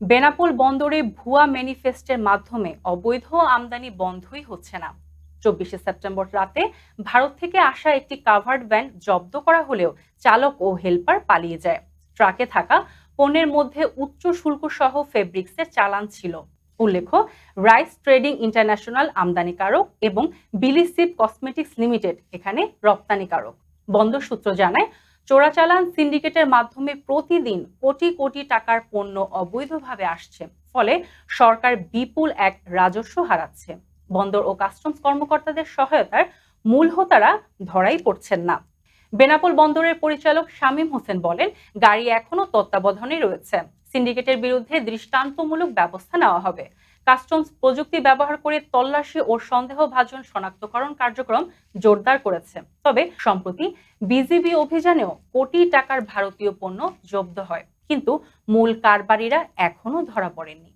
বেনাপোল বন্দরে ভুয়া ম্যানিফেস্টের মাধ্যমে অবৈধ আমদানি বন্ধই হচ্ছে না। চব্বিশে সেপ্টেম্বর রাতে ভারত থেকে আসা একটি কাভার্ড ভ্যান জব্দ করা হলেও চালক ও হেলপার পালিয়ে যায়। ট্রাকে থাকা পণ্যের মধ্যে উচ্চ শুল্ক সহ ফেব্রিক্সের চালান ছিল। উল্লেখ্য, রাইস ট্রেডিং ইন্টারন্যাশনাল আমদানিকারক এবং বিলিসিপ কসমেটিক্স লিমিটেড এখানে রপ্তানিকারক। বন্দর সূত্র জানায় চোরাচালান সিন্ডিকেটের মাধ্যমে প্রতিদিন কোটি কোটি টাকার পণ্য অবৈধভাবে আসছে। ফলে সরকার বিপুল এক রাজস্ব হারাচ্ছে। বন্দর ও কাস্টমস কর্মকর্তাদের সহায়তার মূল হোতারা ধরাই পড়ছেন না। বেনাপোল বন্দরের পরিচালক শামীম হোসেন বলেন, গাড়ি এখনও তত্ত্বাবধানে রয়েছে। সিন্ডিকেটের বিরুদ্ধে দৃষ্টান্তমূলক ব্যবস্থা নেওয়া হবে। কাস্টমস প্রযুক্তি ব্যবহার করে তল্লাশি ও সন্দেহভাজন শনাক্তকরণ কার্যক্রম জোরদার করেছে। তবে সম্প্রতি বিজিবি অভিযানেও কোটি টাকার ভারতীয় পণ্য জব্দ হয়। কিন্তু মূল কারবারিরা এখনও ধরা পড়েননি।